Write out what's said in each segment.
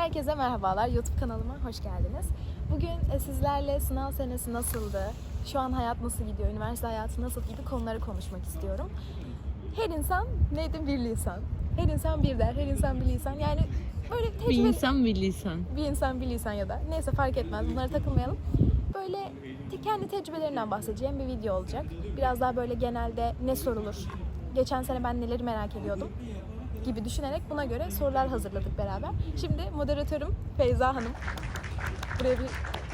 Herkese merhabalar. YouTube kanalıma hoş geldiniz. Bugün e, sizlerle sınav senesi nasıldı, şu an hayat nasıl gidiyor, üniversite hayatı nasıl gibi konuları konuşmak istiyorum. Her insan neydi? Bir lisan. Her insan bir der, her insan bir lisan. Yani böyle Bir tecrübe... insan bir lisan. bir insan bir lisan ya da neyse fark etmez bunlara takılmayalım. Böyle kendi tecrübelerimden bahsedeceğim bir video olacak. Biraz daha böyle genelde ne sorulur, geçen sene ben neleri merak ediyordum gibi düşünerek buna göre sorular hazırladık beraber. Şimdi moderatörüm Feyza Hanım. Buraya bir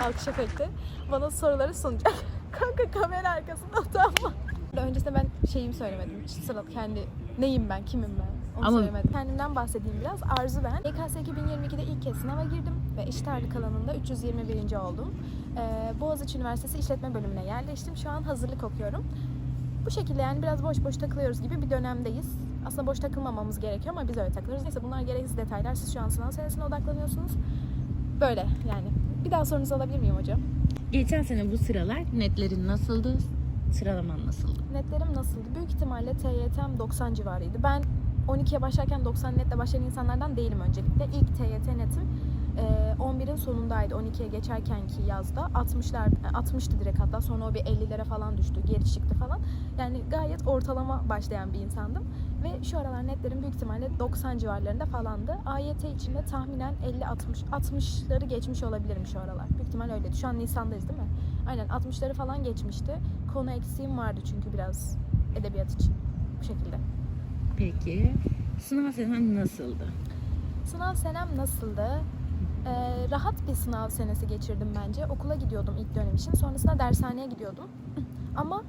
alkış efekti. Bana soruları sunacak. Kanka kamera arkasında utanma. Öncesinde ben şeyimi söylemedim. Hiç Sıra kendi neyim ben, kimim ben onu Ama- söylemedim. Kendimden bahsedeyim biraz. Arzu ben. YKS 2022'de ilk kez sınava girdim ve eşit ağırlık alanında 321. oldum. Ee, Boğaziçi Üniversitesi İşletme Bölümüne yerleştim. Şu an hazırlık okuyorum. Bu şekilde yani biraz boş boş takılıyoruz gibi bir dönemdeyiz. Aslında boş takılmamamız gerekiyor ama biz öyle takılıyoruz. Neyse bunlar gereksiz detaylar. Siz şu an sınav senesine odaklanıyorsunuz. Böyle yani. Bir daha sorunuzu alabilir miyim hocam? Geçen sene bu sıralar netlerin nasıldı? Sıralaman nasıldı? Netlerim nasıldı? Büyük ihtimalle TYT'm 90 civarıydı. Ben 12'ye başlarken 90 netle başlayan insanlardan değilim öncelikle. İlk TYT netim e, 11'in sonundaydı 12'ye geçerkenki yazda. 60'lar 60'tı direkt hatta sonra o bir 50'lere falan düştü. Geri çıktı falan. Yani gayet ortalama başlayan bir insandım. Ve şu aralar netlerim büyük ihtimalle 90 civarlarında falandı. AYT içinde tahminen 50-60 60'ları geçmiş olabilirim şu aralar. Büyük ihtimal öyleydi. Şu an Nisan'dayız değil mi? Aynen 60'ları falan geçmişti. Konu eksiğim vardı çünkü biraz edebiyat için. Bu şekilde. Peki sınav senen nasıldı? Sınav senem nasıldı? Ee, rahat bir sınav senesi geçirdim bence. Okula gidiyordum ilk dönem için. Sonrasında dershaneye gidiyordum. Ama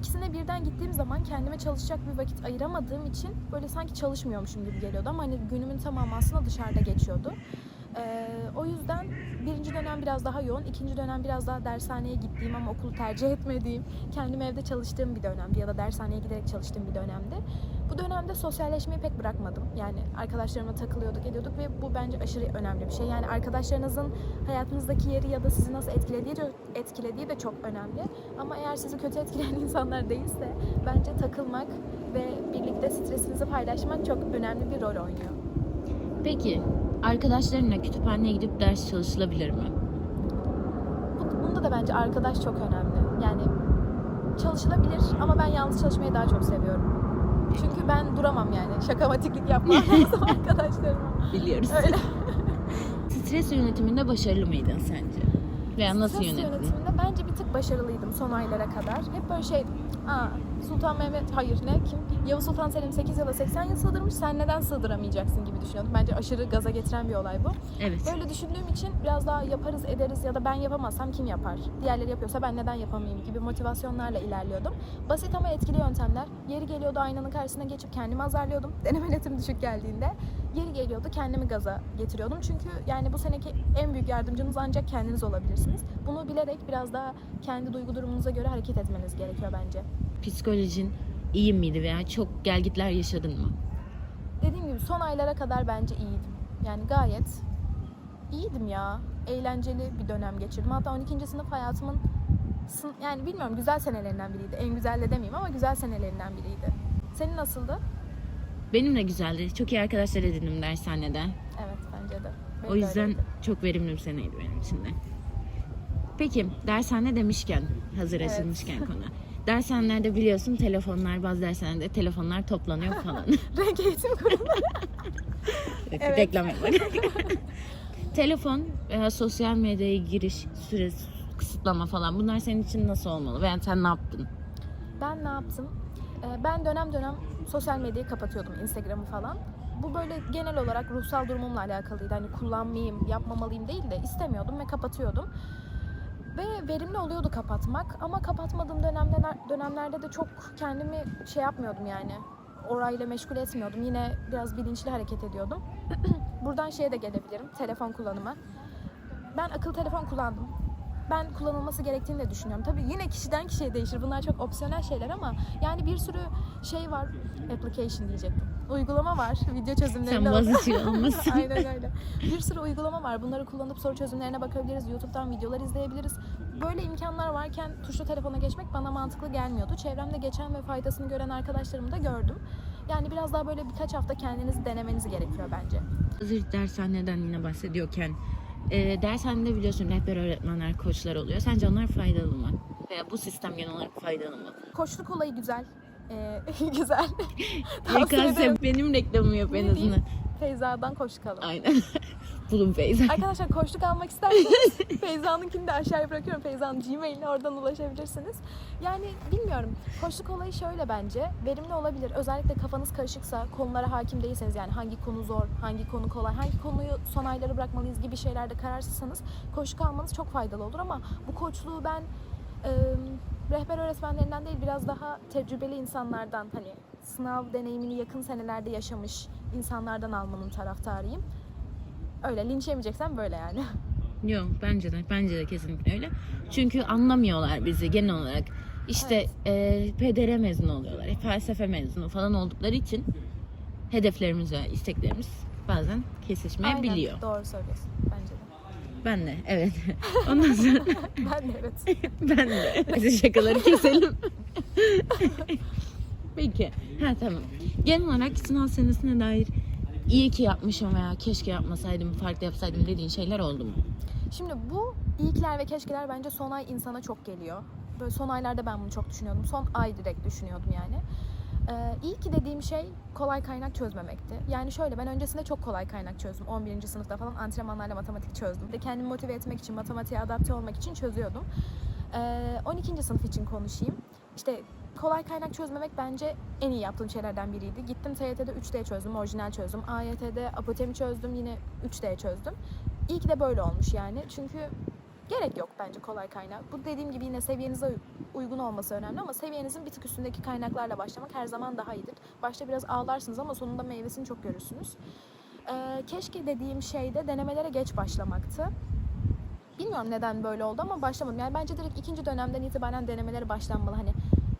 ikisine birden gittiğim zaman kendime çalışacak bir vakit ayıramadığım için böyle sanki çalışmıyormuşum gibi geliyordu. Ama hani günümün tamamı aslında dışarıda geçiyordu. Ee, o yüzden birinci dönem biraz daha yoğun, ikinci dönem biraz daha dershaneye gittiğim ama okulu tercih etmediğim, kendim evde çalıştığım bir dönemdi ya da dershaneye giderek çalıştığım bir dönemdi. Bu dönemde sosyalleşmeyi pek bırakmadım. Yani arkadaşlarımla takılıyorduk, ediyorduk ve bu bence aşırı önemli bir şey. Yani arkadaşlarınızın hayatınızdaki yeri ya da sizi nasıl etkilediği etkilediği de çok önemli. Ama eğer sizi kötü etkileyen insanlar değilse bence takılmak ve birlikte stresinizi paylaşmak çok önemli bir rol oynuyor. Peki arkadaşlarınla kütüphaneye gidip ders çalışılabilir mi? Bu- Bunda da bence arkadaş çok önemli. Yani çalışılabilir ama ben yalnız çalışmayı daha çok seviyorum. Çünkü ben duramam yani. Şakamatiklik yapmam lazım arkadaşlarıma. Biliyoruz. Öyle. Stres yönetiminde başarılı mıydın sence? Veya nasıl yönettin? yönetiminde bence bir tık başarılıydım son aylara kadar. Hep böyle şey, aa Sultan Mehmet, hayır ne kim? Yavuz Sultan Selim 8 yıla 80 yıl sığdırmış, sen neden sığdıramayacaksın gibi düşünüyordum. Bence aşırı gaza getiren bir olay bu. Evet. Böyle düşündüğüm için biraz daha yaparız ederiz ya da ben yapamazsam kim yapar? Diğerleri yapıyorsa ben neden yapamayayım gibi motivasyonlarla ilerliyordum. Basit ama etkili yöntemler. Yeri geliyordu aynanın karşısına geçip kendimi azarlıyordum. Deneme netim düşük geldiğinde. Yeri geliyordu kendimi gaza getiriyordum. Çünkü yani bu seneki en büyük yardımcınız ancak kendiniz olabilirsiniz. Bunu bilerek biraz daha kendi duygu durumunuza göre hareket etmeniz gerekiyor bence. Psikolojin iyi miydi veya çok gelgitler yaşadın mı? Dediğim gibi son aylara kadar bence iyiydim. Yani gayet iyiydim ya. Eğlenceli bir dönem geçirdim. Hatta 12. sınıf hayatımın yani bilmiyorum güzel senelerinden biriydi. En güzel de demeyeyim ama güzel senelerinden biriydi. Senin nasıldı? Benim de güzeldi. Çok iyi arkadaşlar edindim dershanede. Evet bence de. Benim O de yüzden öyleydi. çok verimli bir seneydi benim için de. Peki dershane demişken, hazır Evet. açılmışken konu. Dershanelerde biliyorsun telefonlar, bazı dershanelerde telefonlar toplanıyor falan. Renk eğitim kurumu. Evet. Reklam yapmak. Telefon veya sosyal medyaya giriş süresi kısıtlama falan bunlar senin için nasıl olmalı? Veya sen ne yaptın? Ben ne yaptım? Ee, Ben dönem dönem sosyal medyayı kapatıyordum, Instagram'ı falan. Bu böyle genel olarak ruhsal durumumla alakalıydı. Hani kullanmayayım, yapmamalıyım değil de istemiyordum ve kapatıyordum. Ve verimli oluyordu kapatmak ama kapatmadığım dönemler, dönemlerde de çok kendimi şey yapmıyordum yani. Orayla meşgul etmiyordum. Yine biraz bilinçli hareket ediyordum. Buradan şeye de gelebilirim, telefon kullanımı. Ben akıllı telefon kullandım. Ben kullanılması gerektiğini de düşünüyorum. Tabii yine kişiden kişiye değişir. Bunlar çok opsiyonel şeyler ama yani bir sürü şey var. Application diyecektim. Uygulama var. Video Sen çözümlerinde vazgeçiyor olmasın. Aynen öyle. Bir sürü uygulama var. Bunları kullanıp soru çözümlerine bakabiliriz. YouTube'dan videolar izleyebiliriz. Böyle imkanlar varken tuşlu telefona geçmek bana mantıklı gelmiyordu. Çevremde geçen ve faydasını gören arkadaşlarımı da gördüm. Yani biraz daha böyle birkaç hafta kendinizi denemeniz gerekiyor bence. Hazır dershaneden yine bahsediyorken e, dershanede biliyorsun rehber öğretmenler, koçlar oluyor. Sence onlar faydalı mı? Veya bu sistem genel olarak faydalı mı? Koçluk olayı güzel. Ee, güzel. YKS benim reklamımı yap en azından. Feyza'dan koçluk alın. Aynen. Bulun Feyza. Arkadaşlar koçluk almak isterseniz Feyza'nınkini de aşağıya bırakıyorum. Feyza'nın Gmail'ine oradan ulaşabilirsiniz. Yani bilmiyorum. Koçluk olayı şöyle bence. Verimli olabilir. Özellikle kafanız karışıksa, konulara hakim değilseniz yani hangi konu zor, hangi konu kolay, hangi konuyu son aylara bırakmalıyız gibi şeylerde kararsızsanız koçluk almanız çok faydalı olur ama bu koçluğu ben e, rehber öğretmenlerinden değil biraz daha tecrübeli insanlardan hani sınav deneyimini yakın senelerde yaşamış insanlardan almanın taraftarıyım. Öyle linç yemeyeceksen böyle yani. Yok bence de bence de kesinlikle öyle. Çünkü anlamıyorlar bizi genel olarak. İşte e, PDR mezunu oluyorlar. e, Felsefe mezunu falan oldukları için hedeflerimiz ve isteklerimiz bazen kesişmeyebiliyor. Aynen, doğru söylüyorsun bence de. Ben de evet. Ondan sonra Ben de evet. ben de. Hadi şakaları keselim. Peki. Ha tamam. Genel olarak sınav senesine dair iyi ki yapmışım veya keşke yapmasaydım, farklı yapsaydım dediğin şeyler oldu mu? Şimdi bu iyikiler ve keşkeler bence son ay insana çok geliyor. Böyle son aylarda ben bunu çok düşünüyordum. Son ay direkt düşünüyordum yani. Ee, iyi ki dediğim şey kolay kaynak çözmemekti. Yani şöyle ben öncesinde çok kolay kaynak çözdüm. 11. sınıfta falan antrenmanlarla matematik çözdüm. Ve kendimi motive etmek için, matematiğe adapte olmak için çözüyordum. Ee, 12. sınıf için konuşayım. İşte kolay kaynak çözmemek bence en iyi yaptığım şeylerden biriydi. Gittim TYT'de 3D çözdüm, orijinal çözdüm. AYT'de apotemi çözdüm, yine 3D çözdüm. İyi ki de böyle olmuş yani. Çünkü gerek yok bence kolay kaynak. Bu dediğim gibi yine seviyenize uy- uygun olması önemli ama seviyenizin bir tık üstündeki kaynaklarla başlamak her zaman daha iyidir. Başta biraz ağlarsınız ama sonunda meyvesini çok görürsünüz. Ee, keşke dediğim şey de denemelere geç başlamaktı. Bilmiyorum neden böyle oldu ama başlamadım. Yani bence direkt ikinci dönemden itibaren denemelere başlanmalı. Hani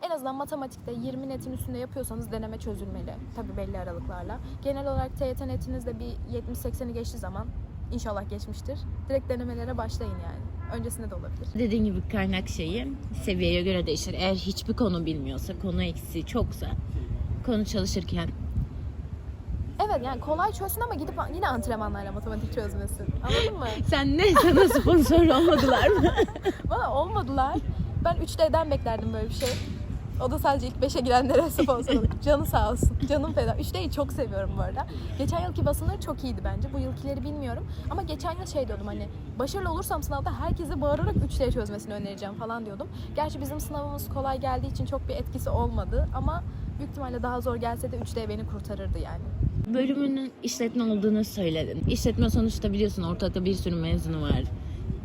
en azından matematikte 20 netin üstünde yapıyorsanız deneme çözülmeli. Tabii belli aralıklarla. Genel olarak TYT netiniz de bir 70-80'i geçtiği zaman inşallah geçmiştir. Direkt denemelere başlayın yani. Öncesinde de olabilir. Dediğin gibi kaynak şeyi seviyeye göre değişir. Eğer hiçbir konu bilmiyorsa, konu eksiği çoksa konu çalışırken Evet yani kolay çözsün ama gidip yine antrenmanlarla matematik çözmesin. Anladın mı? sen ne sana sponsor olmadılar mı? Bana olmadılar. Ben 3D'den beklerdim böyle bir şey. O da sadece ilk 5'e girenlere sponsor olur. Canı sağ olsun. Canım feda. 3D'yi çok seviyorum bu arada. Geçen yılki basınları çok iyiydi bence. Bu yılkileri bilmiyorum. Ama geçen yıl şey diyordum hani başarılı olursam sınavda herkese bağırarak 3D çözmesini önereceğim falan diyordum. Gerçi bizim sınavımız kolay geldiği için çok bir etkisi olmadı. Ama büyük ihtimalle daha zor gelse de 3D beni kurtarırdı yani. Bölümünün işletme olduğunu söyledin. İşletme sonuçta biliyorsun ortada bir sürü mezunu var.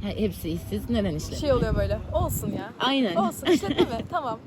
He- Hepsi işsiz. Neden işletme? Şey oluyor böyle. Olsun ya. Aynen. Olsun işletme mi? Tamam.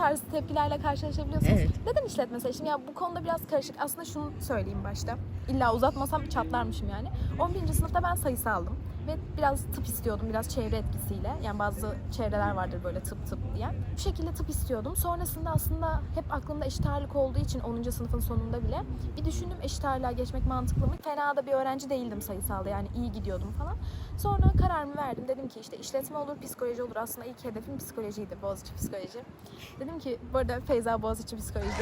Tarz tepkilerle karşılaşabiliyorsunuz. Evet. Neden işletme seçtim? Ya bu konuda biraz karışık. Aslında şunu söyleyeyim başta. İlla uzatmasam çatlarmışım yani. 11. sınıfta ben sayısı aldım. Ve biraz tıp istiyordum. Biraz çevre etkisiyle. Yani bazı çevreler vardır böyle tıp tıp diyen. Bu şekilde tıp istiyordum. Sonrasında aslında hep aklımda eşit ağırlık olduğu için 10. sınıfın sonunda bile bir düşündüm eşit ağırlığa geçmek mantıklı mı? Fena da bir öğrenci değildim sayısalda yani iyi gidiyordum falan. Sonra kararımı verdim. Dedim ki işte işletme olur, psikoloji olur. Aslında ilk hedefim psikolojiydi. Boğaziçi psikoloji. Dedim ki bu arada Feyza Boğaziçi psikoloji.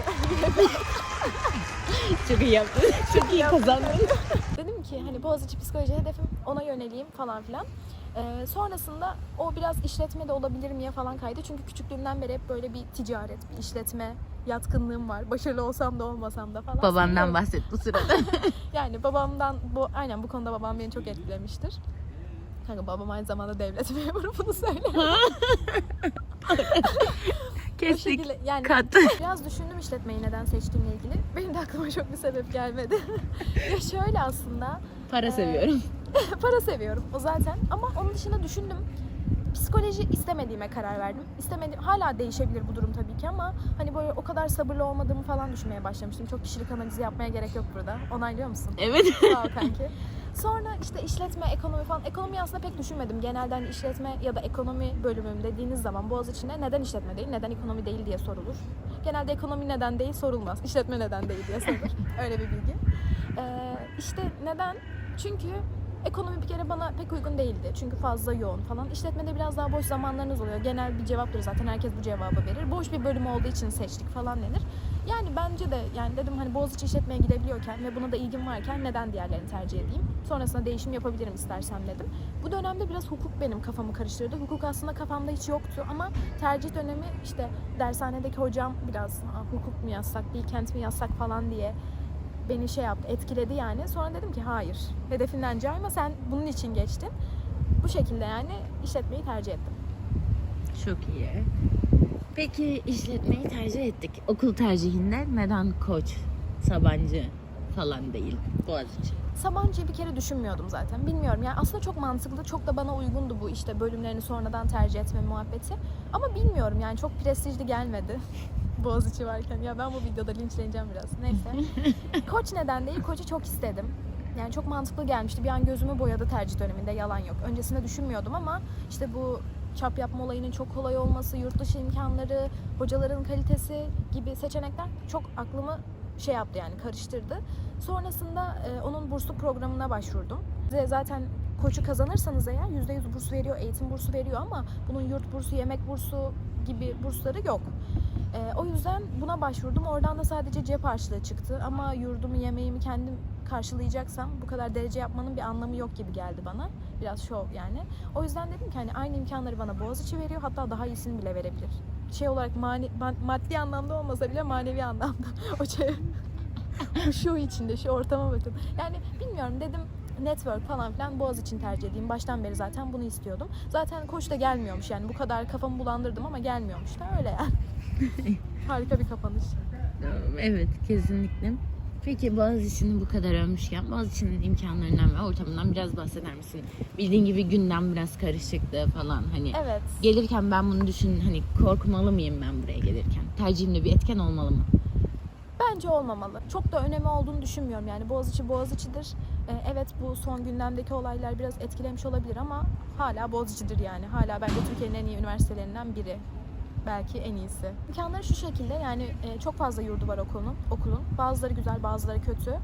Çok iyi yaptın. Çok iyi kazandın. Dedim ki hani Boğaziçi psikoloji hedefim ona yöneleyim falan filan. Ee, sonrasında o biraz işletme de olabilir miye falan kaydı. Çünkü küçüklüğümden beri hep böyle bir ticaret, bir işletme yatkınlığım var. Başarılı olsam da olmasam da falan. Babandan bahset bu sırada. Yani babamdan bu aynen bu konuda babam beni çok etkilemiştir. Kanka babam aynı zamanda devlet memuru bunu söylüyor. O Kestik. şekilde yani Kat. biraz düşündüm işletmeyi neden seçtiğimle ilgili. Benim de aklıma çok bir sebep gelmedi. ya şöyle aslında Para seviyorum. para seviyorum o zaten ama onun dışında düşündüm. Psikoloji istemediğime karar verdim. İstemedim. Hala değişebilir bu durum tabii ki ama hani böyle o kadar sabırlı olmadığımı falan düşünmeye başlamıştım. Çok kişilik analizi yapmaya gerek yok burada. Onaylıyor musun? Evet. Sağ ol kanki. Sonra işte işletme, ekonomi falan. Ekonomi aslında pek düşünmedim. Genelde hani işletme ya da ekonomi bölümüm dediğiniz zaman Boğaziçi'ne neden işletme değil, neden ekonomi değil diye sorulur. Genelde ekonomi neden değil sorulmaz. İşletme neden değil diye sorulur. Öyle bir bilgi. Ee, işte neden? Çünkü Ekonomi bir kere bana pek uygun değildi. Çünkü fazla yoğun falan. İşletmede biraz daha boş zamanlarınız oluyor. Genel bir cevaptır zaten. Herkes bu cevabı verir. Boş bir bölüm olduğu için seçtik falan denir. Yani bence de yani dedim hani Boğaziçi işletmeye gidebiliyorken ve buna da ilgim varken neden diğerlerini tercih edeyim? Sonrasında değişim yapabilirim istersem dedim. Bu dönemde biraz hukuk benim kafamı karıştırdı. Hukuk aslında kafamda hiç yoktu ama tercih dönemi işte dershanedeki hocam biraz "Aa, hukuk mu yazsak, Bilkent mi yazsak falan diye beni şey yaptı, etkiledi yani. Sonra dedim ki hayır, hedefinden cayma sen bunun için geçtin. Bu şekilde yani işletmeyi tercih ettim. Çok iyi. Peki işletmeyi tercih ettik. Okul tercihinde neden Koç, Sabancı falan değil Boğaziçi? Sabancı'yı bir kere düşünmüyordum zaten. Bilmiyorum yani aslında çok mantıklı, çok da bana uygundu bu işte bölümlerini sonradan tercih etme muhabbeti. Ama bilmiyorum yani çok prestijli gelmedi. Boğaziçi varken. Ya ben bu videoda linçleneceğim biraz. Neyse. Koç neden değil? Koç'u çok istedim. Yani çok mantıklı gelmişti. Bir an gözümü boyadı tercih döneminde. Yalan yok. Öncesinde düşünmüyordum ama işte bu çap yapma olayının çok kolay olması, yurt dışı imkanları, hocaların kalitesi gibi seçenekler çok aklımı şey yaptı yani karıştırdı. Sonrasında e, onun bursluk programına başvurdum. Ve zaten koçu kazanırsanız eğer %100 burs veriyor, eğitim bursu veriyor ama bunun yurt bursu, yemek bursu gibi bursları yok. E, o yüzden buna başvurdum. Oradan da sadece cep harçlığı çıktı. Ama yurdumu, yemeğimi kendim karşılayacaksam bu kadar derece yapmanın bir anlamı yok gibi geldi bana. Biraz şov yani. O yüzden dedim ki hani aynı imkanları bana Boğaziçi veriyor. Hatta daha iyisini bile verebilir. Şey olarak mani, ma- maddi anlamda olmasa bile manevi anlamda. o şey, şu içinde, şu ortama bakın. Yani bilmiyorum dedim network falan filan Boğaz için tercih edeyim. Baştan beri zaten bunu istiyordum. Zaten koç da gelmiyormuş yani bu kadar kafamı bulandırdım ama gelmiyormuş da öyle yani. Harika bir kapanış. Evet kesinlikle. Peki Boğaziçi'ni bu kadar övmüşken Boğaziçi'nin imkanlarından ve ortamından biraz bahseder misin? Bildiğin gibi gündem biraz karışıktı falan hani. Evet. Gelirken ben bunu düşün hani korkmalı mıyım ben buraya gelirken? Tercihimde bir etken olmalı mı? Bence olmamalı. Çok da önemi olduğunu düşünmüyorum yani. Boğaziçi Boğaziçi'dir. Ee, evet bu son gündemdeki olaylar biraz etkilemiş olabilir ama hala Boğaziçi'dir yani. Hala bence Türkiye'nin en iyi üniversitelerinden biri. Belki en iyisi. İmkanları şu şekilde yani e, çok fazla yurdu var okulun. okulun. Bazıları güzel bazıları kötü.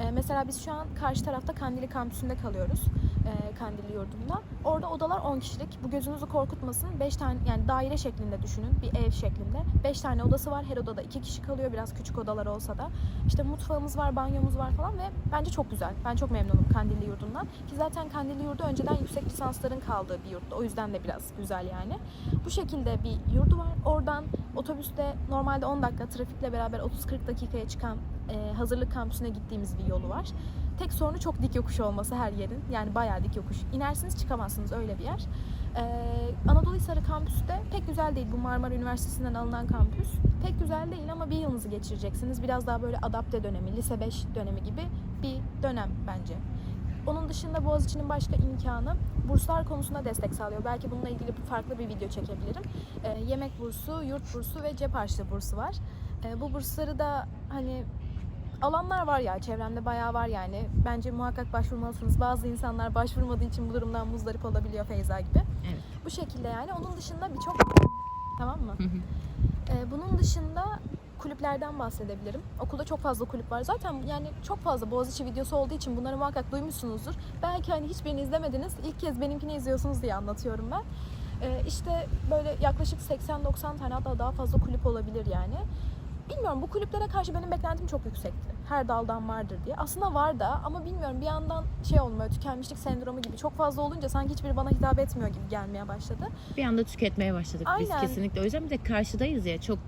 E, mesela biz şu an karşı tarafta Kandili kampüsünde kalıyoruz. E, Kandili yurdunda. Orada odalar 10 kişilik. Bu gözünüzü korkutmasın. 5 tane yani daire şeklinde düşünün. Bir ev şeklinde. 5 tane odası var. Her odada 2 kişi kalıyor. Biraz küçük odalar olsa da. İşte mutfağımız var, banyomuz var falan ve bence çok güzel. Ben çok memnunum Kandilli yurdundan. Ki zaten Kandilli yurdu önceden yüksek lisansların kaldığı bir yurttu. O yüzden de biraz güzel yani. Bu şekilde bir yurdu var. Oradan otobüste normalde 10 dakika trafikle beraber 30-40 dakikaya çıkan e, hazırlık kampüsüne gittiğimiz bir yolu var. Tek sorunu çok dik yokuş olması her yerin. Yani bayağı dik yokuş. İnersiniz çıkamazsınız öyle bir yer. Ee, Anadolu Hisarı kampüsü de pek güzel değil. Bu Marmara Üniversitesi'nden alınan kampüs. Pek güzel değil ama bir yılınızı geçireceksiniz. Biraz daha böyle adapte dönemi, lise 5 dönemi gibi bir dönem bence. Onun dışında Boğaziçi'nin başka imkanı burslar konusunda destek sağlıyor. Belki bununla ilgili farklı bir video çekebilirim. Ee, yemek bursu, yurt bursu ve cep harçlığı bursu var. Ee, bu bursları da hani alanlar var ya çevremde bayağı var yani. Bence muhakkak başvurmalısınız. Bazı insanlar başvurmadığı için bu durumdan muzdarip olabiliyor Feyza gibi. Evet. Bu şekilde yani. Onun dışında birçok tamam mı? Hı hı. Ee, bunun dışında kulüplerden bahsedebilirim. Okulda çok fazla kulüp var. Zaten yani çok fazla Boğaziçi videosu olduğu için bunları muhakkak duymuşsunuzdur. Belki hani hiçbirini izlemediniz. İlk kez benimkini izliyorsunuz diye anlatıyorum ben. Ee, işte böyle yaklaşık 80-90 tane hatta daha fazla kulüp olabilir yani. Bilmiyorum bu kulüplere karşı benim beklentim çok yüksekti. Her daldan vardır diye. Aslında var da ama bilmiyorum bir yandan şey olmuyor tükenmişlik sendromu gibi çok fazla olunca sanki hiçbiri bana hitap etmiyor gibi gelmeye başladı. Bir anda tüketmeye başladık biz Aynen. kesinlikle. O yüzden bir de karşıdayız ya çok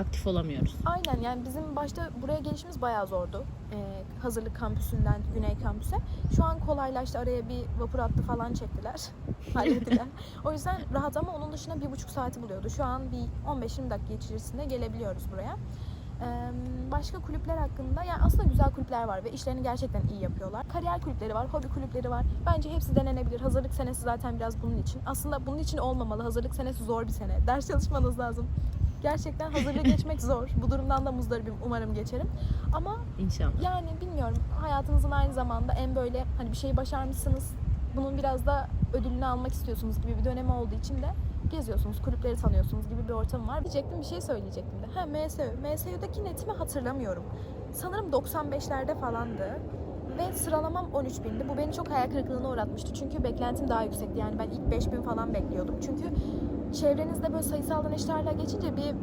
aktif olamıyoruz. Aynen yani bizim başta buraya gelişimiz bayağı zordu. Ee, hazırlık kampüsünden Güney kampüse. Şu an kolaylaştı. Araya bir vapur hattı falan çektiler. Hallettiler. o yüzden rahat ama onun dışında bir buçuk saati buluyordu. Şu an bir 15-20 dakika içerisinde gelebiliyoruz buraya. Ee, başka kulüpler hakkında yani aslında güzel kulüpler var ve işlerini gerçekten iyi yapıyorlar. Kariyer kulüpleri var, hobi kulüpleri var. Bence hepsi denenebilir. Hazırlık senesi zaten biraz bunun için. Aslında bunun için olmamalı. Hazırlık senesi zor bir sene. Ders çalışmanız lazım. Gerçekten hazırlığı geçmek zor. Bu durumdan da muzdaribim. Umarım geçerim. Ama İnşallah. yani bilmiyorum. Hayatınızın aynı zamanda en böyle hani bir şeyi başarmışsınız. Bunun biraz da ödülünü almak istiyorsunuz gibi bir dönemi olduğu için de geziyorsunuz, kulüpleri tanıyorsunuz gibi bir ortam var. Diyecektim bir şey söyleyecektim de. Ha MSU. MSU'daki netimi hatırlamıyorum. Sanırım 95'lerde falandı. Ve sıralamam 13 bindi. Bu beni çok hayal kırıklığına uğratmıştı. Çünkü beklentim daha yüksekti. Yani ben ilk 5000 falan bekliyordum. Çünkü çevrenizde böyle sayısaldan eşit ağırlığa geçince bir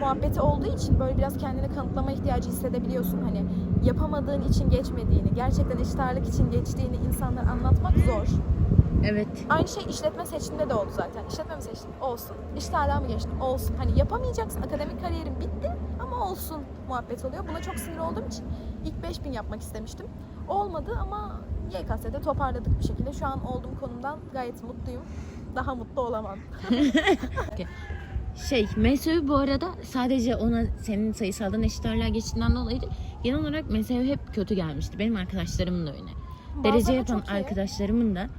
muhabbeti olduğu için böyle biraz kendini kanıtlama ihtiyacı hissedebiliyorsun. Hani yapamadığın için geçmediğini, gerçekten eşit için geçtiğini insanlara anlatmak zor. Evet. Aynı şey işletme seçtiğinde de oldu zaten. İşletme mi seçtin? Olsun. İşte mı geçtin? Olsun. Hani yapamayacaksın. Akademik kariyerin bitti ama olsun muhabbet oluyor. Buna çok sinir olduğum için ilk 5000 yapmak istemiştim. Olmadı ama YKS'de toparladık bir şekilde. Şu an olduğum konumdan gayet mutluyum. Daha mutlu olamam. Şey, MSÜ bu arada sadece ona senin sayısaldan eşit ağırlığa geçtiğinden dolayı değil, genel olarak MSÜ hep kötü gelmişti. Benim arkadaşlarımın da öyle. Derece Bazıları yapan çok iyi. arkadaşlarımın da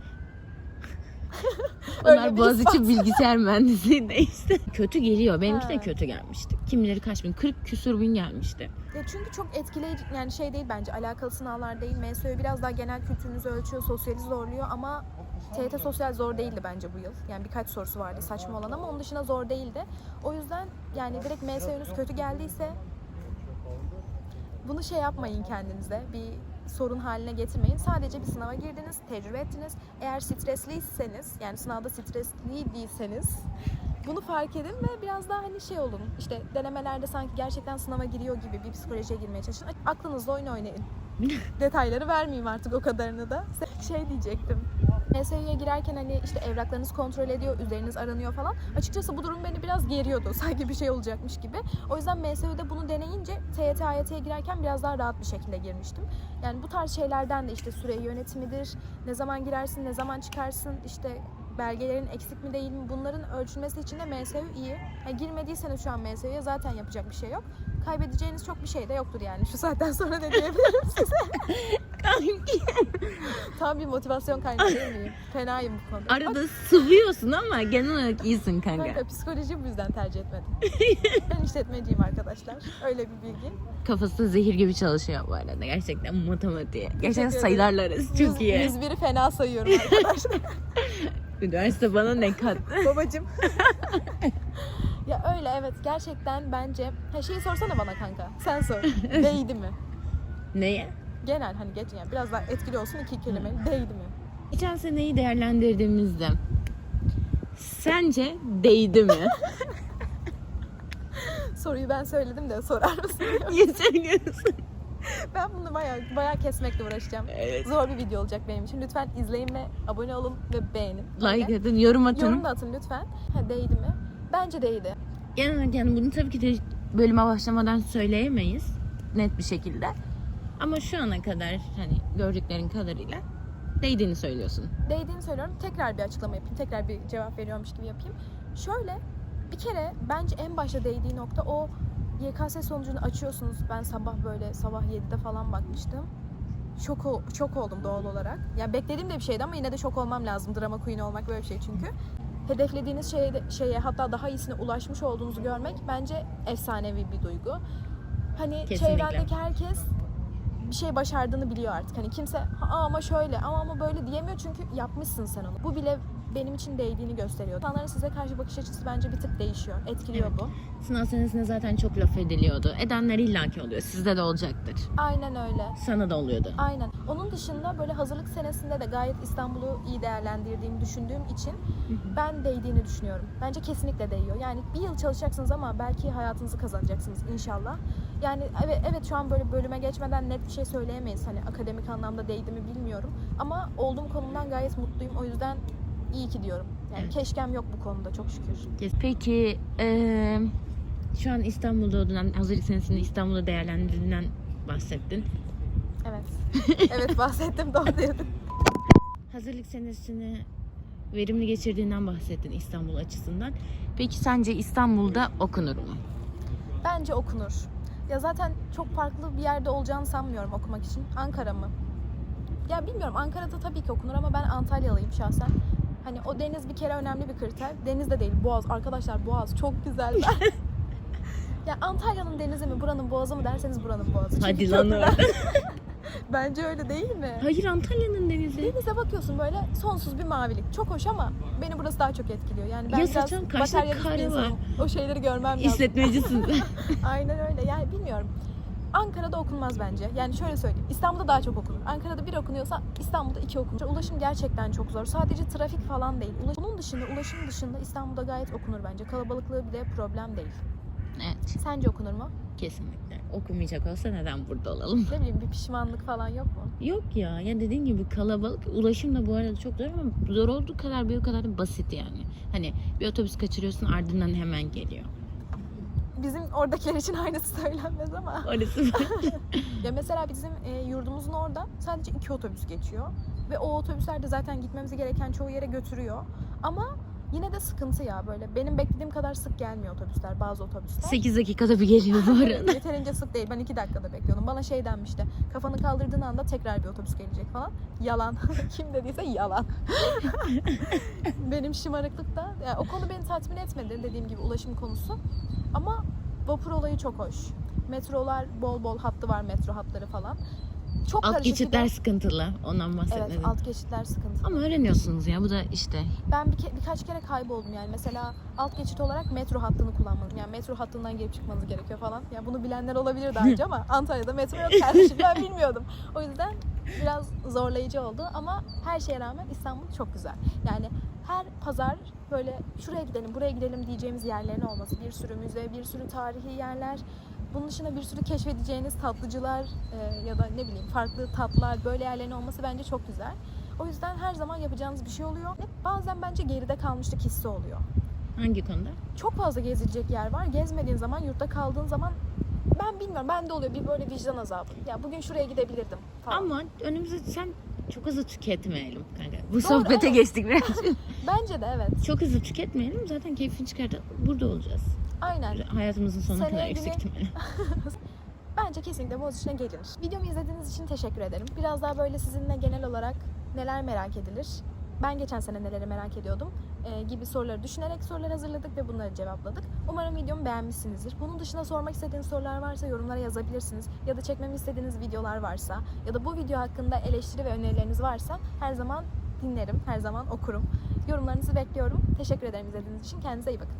Öyle onlar bir Boğaziçi bilgisayar mühendisliğinde işte. Kötü geliyor. Benimki de Ha. kötü gelmişti. Kimileri kaç bin? 40 küsur bin gelmişti. Ya çünkü çok etkileyici yani şey değil bence alakalı sınavlar değil. MSÖ biraz daha genel kültürünüzü ölçüyor, sosyali zorluyor ama TYT sosyal zor değildi bence bu yıl. Yani birkaç sorusu vardı saçma olan ama onun dışında zor değildi. O yüzden yani direkt MSÖ'nüz kötü geldiyse bunu şey yapmayın kendinize. Bir sorun haline getirmeyin. Sadece bir sınava girdiniz, tecrübe ettiniz. Eğer stresliyseniz, yani sınavda stresli değilseniz bunu fark edin ve biraz daha hani şey olun. İşte denemelerde sanki gerçekten sınava giriyor gibi bir psikolojiye girmeye çalışın. Aklınızla oyun oynayın. Detayları vermeyeyim artık o kadarını da. Şey diyecektim. MSÜ'ye girerken hani işte evraklarınız kontrol ediyor, üzeriniz aranıyor falan. Açıkçası bu durum beni biraz geriyordu. Sanki bir şey olacakmış gibi. O yüzden MSÜ'de bunu deneyince TYT, AYT'ye girerken biraz daha rahat bir şekilde girmiştim. Yani bu tarz şeylerden de işte süre yönetimidir, ne zaman girersin, ne zaman çıkarsın, işte belgelerin eksik mi değil mi bunların ölçülmesi için de MSÜ iyi. Yani girmediyseniz şu an MSÜ'ye zaten yapacak bir şey yok. Kaybedeceğiniz çok bir şey de yoktur yani şu saatten sonra ne diyebilirim size. Tam bir motivasyon kaynağı değil miyim? Fenayım bu konuda. Arada sıvıyorsun ama genel olarak iyisin kanka. Kanka psikoloji bu yüzden tercih etmedim. ben işletmeciyim arkadaşlar. Öyle bir bilgi. Kafası zehir gibi çalışıyor bu arada. Gerçekten matematiğe. Gerçekten ederim. sayılarla arası çok iyi. 101'i fena sayıyorum arkadaşlar. Üniversite bana ne kattı? Babacım. ya öyle evet gerçekten bence. Ha şeyi sorsana bana kanka. Sen sor. Değdi mi? Neye? Genel hani geç yani biraz daha etkili olsun iki kelime. Değdi mi? Geçen seneyi değerlendirdiğimizde sence değdi mi? Soruyu ben söyledim de sorar mısın? Niye söylüyorsun? ben bunu bayağı, bayağı kesmekle uğraşacağım. Evet. Zor bir video olacak benim için. Lütfen izleyin ve abone olun ve beğenin. Like atın, yorum atın. Yorum da atın lütfen. Ha değdi mi? Bence değdi. Genel olarak yani bunu tabii ki de bölüme başlamadan söyleyemeyiz net bir şekilde. Ama şu ana kadar hani gördüklerin kadarıyla değdiğini söylüyorsun. Değdiğini söylüyorum. Tekrar bir açıklama yapayım. Tekrar bir cevap veriyormuş gibi yapayım. Şöyle bir kere bence en başta değdiği nokta o YKS sonucunu açıyorsunuz. Ben sabah böyle sabah 7'de falan bakmıştım. Şok, ol- şok oldum doğal olarak. Yani beklediğim de bir şeydi ama yine de şok olmam lazım. Drama queen olmak böyle bir şey çünkü. Hedeflediğiniz şeye, şeye hatta daha iyisine ulaşmış olduğunuzu görmek bence efsanevi bir duygu. Hani Kesinlikle. çevrendeki herkes bir şey başardığını biliyor artık. Hani kimse "Ha, ama şöyle ama ama böyle diyemiyor çünkü yapmışsın sen onu. Bu bile benim için değdiğini gösteriyor. İnsanların size karşı bakış açısı bence bir tık değişiyor. Etkiliyor Evet. bu. Sınav senesinde zaten çok laf ediliyordu. Edenler illaki oluyor. Sizde de olacaktır. Aynen öyle. Sana da oluyordu. Aynen. Onun dışında böyle hazırlık senesinde de gayet İstanbul'u iyi değerlendirdiğimi düşündüğüm için ben değdiğini düşünüyorum. Bence kesinlikle değiyor. Yani bir yıl çalışacaksınız ama belki hayatınızı kazanacaksınız inşallah. Yani evet, evet şu an böyle bölüme geçmeden net bir şey söyleyemeyiz. Hani akademik anlamda değdi mi bilmiyorum. Ama olduğum konumdan gayet mutluyum. O yüzden iyi ki diyorum. Yani Evet. keşkem yok bu konuda çok şükür. Peki eee, şu an İstanbul'da olduğundan, hazırlık senesinde İstanbul'da değerlendirdiğinden bahsettin. Evet. evet bahsettim doğru dedin. Hazırlık senesini verimli geçirdiğinden bahsettin İstanbul açısından. Peki sence İstanbul'da okunur mu? Bence okunur. Ya zaten çok farklı bir yerde olacağını sanmıyorum okumak için. Ankara mı? Ya bilmiyorum Ankara'da tabii ki okunur ama ben Antalyalıyım şahsen. Hani o deniz bir kere önemli bir kriter. Deniz de değil Boğaz. Arkadaşlar Boğaz çok güzel. ya Antalya'nın denizi mi buranın boğazı mı derseniz buranın boğazı. Çünkü Hadi lan. Bence öyle değil mi? Hayır Antalya'nın denizi. Denize bakıyorsun böyle sonsuz bir mavilik. Çok hoş ama beni burası daha çok etkiliyor. Yani ben Ya biraz saçmalama, karşıda materyalist bir kar var. insanım. O şeyleri görmem lazım. İşletmecisin. Aynen öyle. Yani bilmiyorum. Ankara'da okunmaz bence. Yani şöyle söyleyeyim. İstanbul'da daha çok okunur. Ankara'da bir okunuyorsa İstanbul'da iki okunur. Ulaşım gerçekten çok zor. Sadece trafik falan değil. Ulaş- Bunun dışında, ulaşım dışında İstanbul'da gayet okunur bence. Kalabalıklığı bile problem değil. Evet Sence okunur mu? kesinlikle. Okumayacak olsa neden burada olalım? Ne bileyim bir pişmanlık falan yok mu? Yok ya. Ya dediğin gibi kalabalık. Ulaşım da bu arada çok zor ama zor olduğu kadar bir o kadar da basit yani. Hani bir otobüs kaçırıyorsun ardından hemen geliyor. Bizim oradakiler için aynısı söylenmez ama. Orası Ya mesela bizim e, yurdumuzun orada sadece iki otobüs geçiyor. Ve o otobüsler de zaten gitmemiz gereken çoğu yere götürüyor. Ama yine de sıkıntı ya böyle. Benim beklediğim kadar sık gelmiyor otobüsler, bazı otobüsler. 8 dakikada bir geliyor bu arada. Yeterince sık değil. Ben iki dakikada bekliyordum. Bana şey denmişti. Kafanı kaldırdığın anda tekrar bir otobüs gelecek falan. Yalan. Kim dediyse yalan. Benim şımarıklıkta. Yani o konu beni tatmin etmedi. Dediğim gibi ulaşım konusu. Ama vapur olayı çok hoş. Metrolar bol bol hattı var metro hatları falan. Çok Alt karışık bir geçitler sıkıntılı. Ondan Evet bahsetmedim. alt geçitler sıkıntı. Ama öğreniyorsunuz ya bu da işte. Ben bir ke- birkaç kere kayboldum yani. Mesela alt geçit olarak metro hattını kullanmadım. Yani metro hattından girip çıkmanız gerekiyor falan. Ya bunu bilenler olabilir daha önce ama Antalya'da metro yok kardeşim ben bilmiyordum. O yüzden biraz zorlayıcı oldu ama her şeye rağmen İstanbul çok güzel. Yani her pazar böyle şuraya gidelim, buraya gidelim diyeceğimiz yerlerin olması. Bir sürü müze, bir sürü tarihi yerler. Bunun dışında bir sürü keşfedeceğiniz tatlıcılar e, ya da ne bileyim farklı tatlar böyle yerlerin olması bence çok güzel. O yüzden her zaman yapacağınız bir şey oluyor. Bazen bence geride kalmışlık hissi oluyor. Hangi konuda? Çok fazla gezilecek yer var. Gezmediğin zaman, yurtta kaldığın zaman ben bilmiyorum. Ben de oluyor bir böyle vicdan azabı. Ya bugün şuraya gidebilirdim falan. Ama önümüzde sen çok hızlı tüketmeyelim kanka. Bu Doğru, sohbete evet. geçtik biraz. Bence de evet. çok hızlı tüketmeyelim. Zaten keyfini çıkartıp burada olacağız. Aynen. Hayatımızın sonuna Seneye kadar güney- yüksek ihtimalle. Bence kesinlikle Boğaziçi'ne gelinir. Videomu izlediğiniz için teşekkür ederim. Biraz daha böyle sizinle genel olarak neler merak edilir, ben geçen sene neleri merak ediyordum e, gibi soruları düşünerek sorular hazırladık ve bunları cevapladık. Umarım videomu beğenmişsinizdir. Bunun dışında sormak istediğiniz sorular varsa yorumlara yazabilirsiniz. Ya da çekmemi istediğiniz videolar varsa ya da bu video hakkında eleştiri ve önerileriniz varsa her zaman dinlerim, her zaman okurum. Yorumlarınızı bekliyorum. Teşekkür ederim izlediğiniz için. Kendinize iyi bakın.